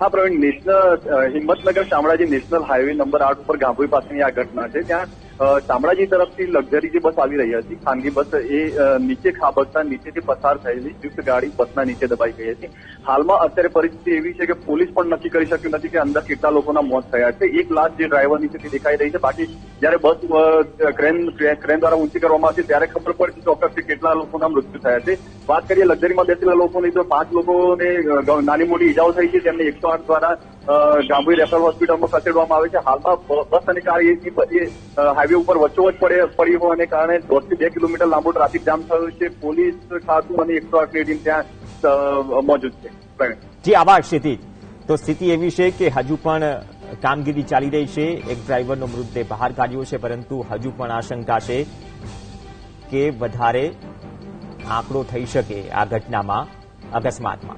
હા, Pravin national Himmatnagar Shamlaji national highway number આઠ ઉપર ગાંભોઈ પાસેની આ ઘટના છે. ત્યાં શામળાજી તરફથી લક્ઝરી જે બસ આવી રહી હતી, ખાનગી બસ એ નીચે ખાબકતા, નીચેથી પસાર થયેલી સ્વિફ્ટ ગાડી બસના નીચે દબાઈ ગઈ હતી. હાલમાં અત્યારે પરિસ્થિતિ એવી છે કે પોલીસ પણ નક્કી કરી શક્યું નથી કે અંદર કેટલા લોકોના મોત થયા છે. એક લાશ જે ડ્રાઈવરની છે તે દેખાઈ રહી છે. બાકી જયારે બસ ક્રેન ક્રેન દ્વારા ઊંચી કરવામાં આવશે, ત્યારે ખબર પડશે ચોક્કસ કે કેટલા લોકોના મૃત્યુ થયા છે. વાત કરીએ લક્ઝરીમાં બેસેલા લોકોની, તો પાંચ લોકોને નાની મોટી ઈજાઓ થઈ છે. તેમને એકસો આઠ દ્વારા અ, ગાંભીર રેફરલ હોસ્પિટલમાં ખસેડવામાં આવે છે. હાલમાં બસ અને કાર એ હાઈવે ઉપર વચ્ચોવચ પડે પડી હોવાને કારણે દોઢથી બે કિલોમીટર લાંબો ટ્રાફિક જામ થયો છે. પોલીસ ખાતું અને એકસો આઠની ટીમ ત્યાં મોજૂદ છે. જી આભાર સ્થિતિ તો સ્થિતિ એવી છે કે હજુ પણ કામગીરી ચાલી રહી છે. એક ડ્રાઈવરનો મૃતદેહ બહાર કાઢ્યો છે પરંતુ હજુ પણ આશંકા છે કે વધારે આંકડો થઈ શકે આ ઘટનામાં અકસ્માતમાં.